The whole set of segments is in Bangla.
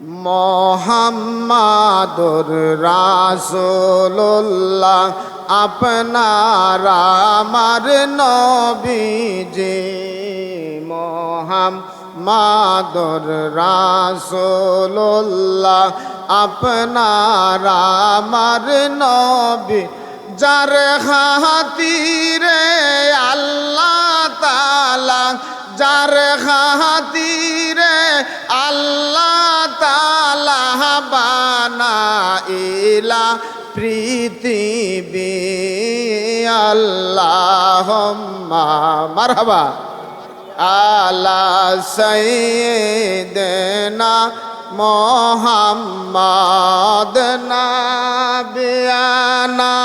মোহাম্মদুর রাসূলুল্লাহ, আপনার আমার নবীজি। মোহাম্মদুর রাসূলুল্লাহ, আপনার আমার নবী। যার খাতিরে আল্লাহ তালা যার খাতিরে ইলা পৃথিবী আল্লাহ মারহাবা। আলা সৈয়দনা মোহাম্মদ নাবিয়ানা।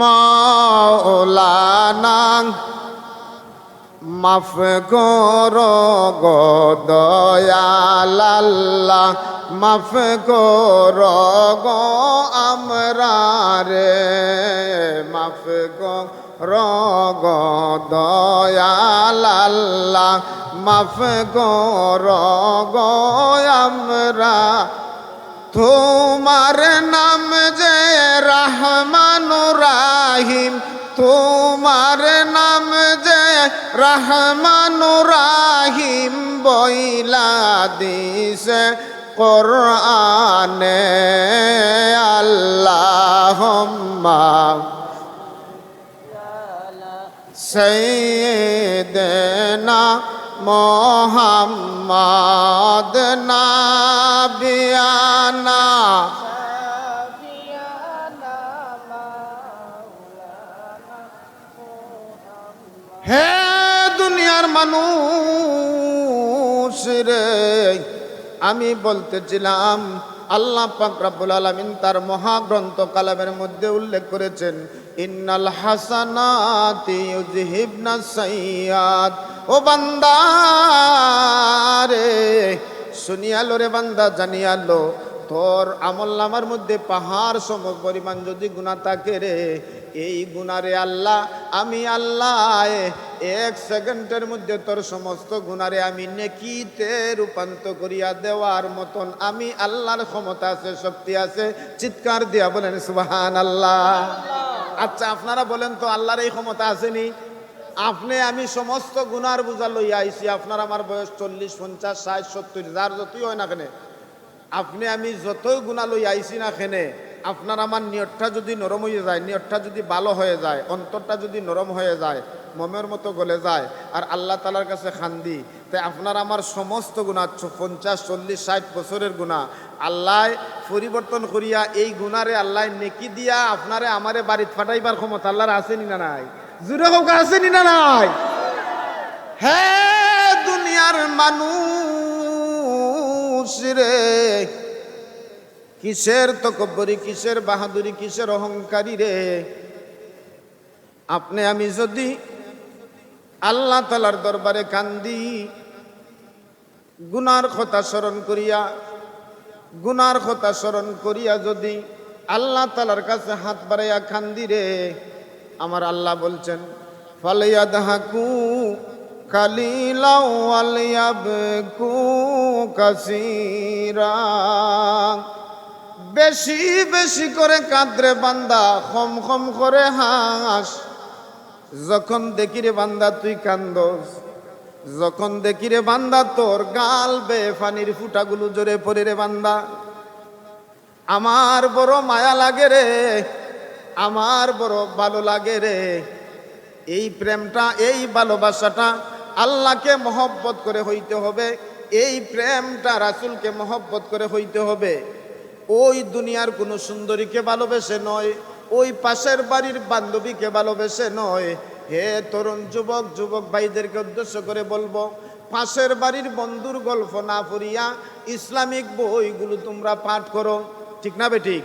মাওলানা মাফ করো গো দয়ালাল্লাহ, মাফ করো গো আমরা মাফ করো গো দয়ালাল্লাহ, মাফ করো আমরা। তোমার নাম যে রহমান রাহিম, তোমার নাম যে রহমান রাহিম বইলা দিস কোরআনে। আল্লাহ সৈয়দনা মোহাম্মদ নাবিয়ানা। হে দুনিয়ার মানুষ রে। আমি বলতেছিলাম, আল্লাহ পাক রব্বুল আলামিন তার মহাগ্রন্থ কালামের মধ্যে উল্লেখ করেছেন, ইন্নাল হাসানাতি ইউযহিবনা সাইয়াত ও বান্দা রে, শুনিয়ালো রে বান্দা, জানিয়ালো, তোর আমল মধ্যে পাহাড় সম পরিমাণ যদি গুণা থাকে রে, এই গুণারে আল্লাহ, আমি আল্লাহ এক সেকেন্ডের মধ্যে তোর সমস্ত গুণারে আমি নেকিতে রূপান্তর করিয়া দেওয়ার মতন আমি আল্লাহর ক্ষমতা আছে, শক্তি আছে। চিৎকার দিয়া বলেন সুবাহান আল্লাহ আচ্ছা আপনারা বলেন তো আল্লাহর এই ক্ষমতা আসেনি? আপনি আমি সমস্ত গুনার বোঝা লইয়া আইছি, আপনার আমার বয়স চল্লিশ, পঞ্চাশ, ষাট, সত্তর, যার যতই হয় না কেন। আপনি আমি যতই গুণা লই আইছি না খেনে আপনার আমার নিয়তটা যদি নরম হয়ে যায়, নিয়তটা যদি ভালো হয়ে যায়, অন্তরটা যদি নরম হয়ে যায় মমের মতো গলে যায় আর আল্লাহ তালার কাছে খান্দি। তাই আপনার আমার সমস্ত গুণা পঞ্চাশ, চল্লিশ, ষাট বছরের গুণা আল্লাহ পরিবর্তন করিয়া এই গুণারে আল্লাহ নেকি দিয়া আপনারে আমারে বাড়িতে ফাটাইবার ক্ষমতা আল্লাহর আসেনি না নাই? জুড়ে হোক আসেনি না নাই? হ্যাঁ দুনিয়ার মানুষ রে, কিসের তকব্বরি, কিসের বাহাদুরি, কিসের অহংকারী রে? আপনি আমি যদি আল্লাহ তালার দরবারে কান্দি। গুনার কথা স্মরণ করিয়া, গুনার কথা স্মরণ করিয়া যদি আল্লাহ তালার কাছে হাত বাড়াইয়া কান্দি রে, আমার আল্লাহ বলছেন ফালাইয়া দাহাকু কালিলাও আলিয়াবকু কাসিরা। বেশি বেশি করে কাঁদরে বান্দা, খম খম করে হাস। যখন দেখি রে বান্দা তুই কান্দস, যখন দেখি রে বান্দা তোর গাল বে ফানির ফুটাগুলো জোরে পড়ে রে বান্দা। আমার বড় মায়া লাগে রে, আমার বড় ভালো লাগে রে। এই প্রেমটা, এই ভালোবাসাটা আল্লাহকে মহব্বত করে হইতে হবে, এই প্রেমটা রাসুলকে মহব্বত করে হইতে হবে। ওই দুনিয়ার কোনো সুন্দরীকে ভালোবেসে নয় ওই পাশের বাড়ির বান্ধবীকে ভালোবেসে নয়। হে তরুণ যুবক যুবক ভাইদেরকে উদ্দেশ্য করে বলব, পাশের বাড়ির বন্ধুর গল্প না পড়িয়া ইসলামিক বইগুলো তোমরা পাঠ করো। ঠিক না বে ঠিক?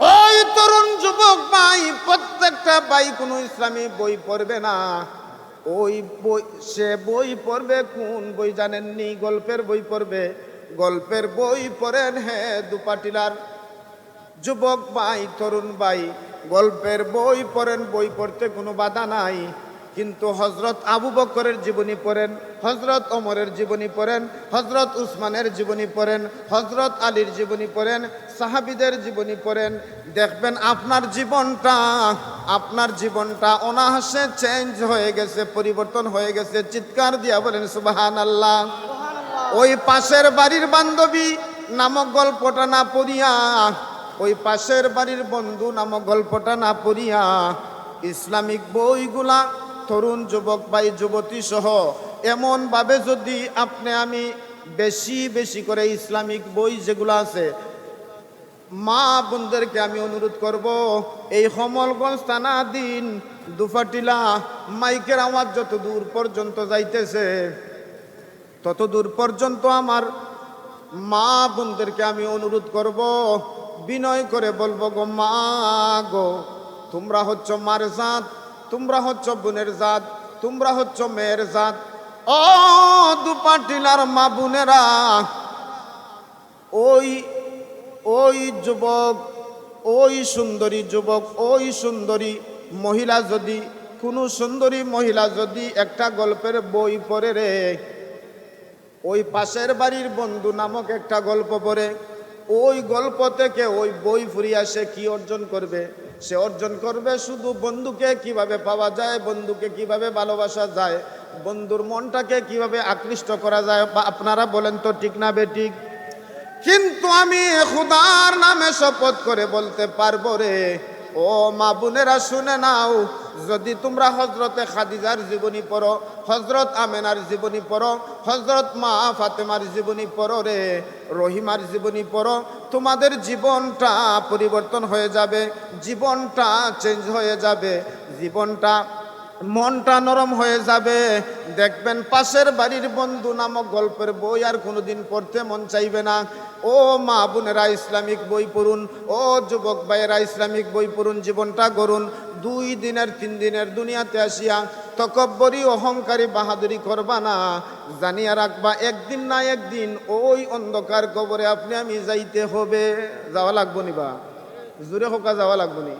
ওই তরুণ যুবক ভাই, প্রত্যেকটা ভাই কোনো ইসলামী বই পড়বে না। ওই বই, সে বই পড়বে কোন বই জানেননি? গল্পের বই পড়বে। গল্পের বই পড়েন হ্যাঁ দুপাটিলার। যুবক ভাই তরুণ ভাই গল্পের বই পড়েন বই পড়তে কোনো বাধা নাই। কিন্তু হজরত আবু বকরের জীবনী পড়েন হজরত ওমরের জীবনী পড়েন হজরত উসমানের জীবনী পড়েন হজরত আলীর জীবনী পড়েন সাহাবিদের জীবনী পড়েন। দেখবেন আপনার জীবনটা আপনার জীবনটা অনাহাসে চেঞ্জ হয়ে গেছে পরিবর্তন হয়ে গেছে। চিৎকার দিয়া বলেন সুবাহান আল্লাহ ওই পাশের বাড়ির বান্ধবী নামক গল্পটা না পড়িয়া ওই পাশের বাড়ির বন্ধু নামক গল্পটা না পড়িয়া ইসলামিক বইগুলা তরুণ যুবক ভাই যুবতী সহ এমনভাবে যদি আপনি আমি বেশি বেশি করে ইসলামিক বই যেগুলো আছে, মা বোনদেরকে আমি অনুরোধ করব, এই সমলগঞ্জ থানা দিন দুফাটিলা মাইকের আওয়াজ যত দূর পর্যন্ত যাইতেছে, তত দূর পর্যন্ত আমার মা বোনদেরকে আমি অনুরোধ করব বিনয় করে বলব, গো মা গো, তোমরা হচ্ছ মার জাত, তোমরা হচ্ছ বোনের জাত, তোমরা হচ্ছ মেয়ের জাত। ও দুপাটিলার মা বোনেরা, ওই ওই যুবক, ওই সুন্দরী যুবক, ওই সুন্দরী মহিলা যদি, কোনো সুন্দরী মহিলা যদি একটা গল্পের বই পড়ে রে, ওই পাশের বাড়ির বন্ধু নামক একটা গল্প পড়ে ওই গল্প থেকে ওই বই ফুরিয়া সে কি অর্জন করবে? সে অর্জন করবে শুধু বন্ধুকে কীভাবে পাওয়া যায়, বন্ধুকে কীভাবে ভালোবাসা যায়, বন্ধুর মনটাকে কীভাবে আকৃষ্ট করা যায়, বা আপনারা বলেন তো ঠিক না বেঠিক কিন্তু আমি খুদার নামে শপথ করে বলতে পারব রে ও মা বোনেরা শুনে নাও, যদি তোমরা হজরতে খাদিজার জীবনী পড়ো হজরত আমেনার জীবনী পড়ো হজরত মা ফাতেমার জীবনী পড়ো রে, রহিমার জীবনী পড়ো, তোমাদের জীবনটা পরিবর্তন হয়ে যাবে, জীবনটা চেঞ্জ হয়ে যাবে। জীবনটা মনটা নরম হয়ে যাবে। দেখবেন পাশের বাড়ির বন্ধু নামক গল্পের বই আর কোনোদিন পড়তে মন চাইবে না। ও মা বোনেরা, ইসলামিক বই পড়ুন। ও যুবক ভাইয়েরা, ইসলামিক বই পড়ুন, জীবনটা গড়ুন। দুই দিনের, তিন দিনের দুনিয়াতে আসিয়া তকব্বরি, অহংকারী, বাহাদুরি করবা না। জানিয়া রাখবা, একদিন না একদিন ওই অন্ধকার কবরে আপনি আমি যাইতে হবে। যাওয়া লাগবো নিবা জোরে হোকা যাওয়া লাগবো নি।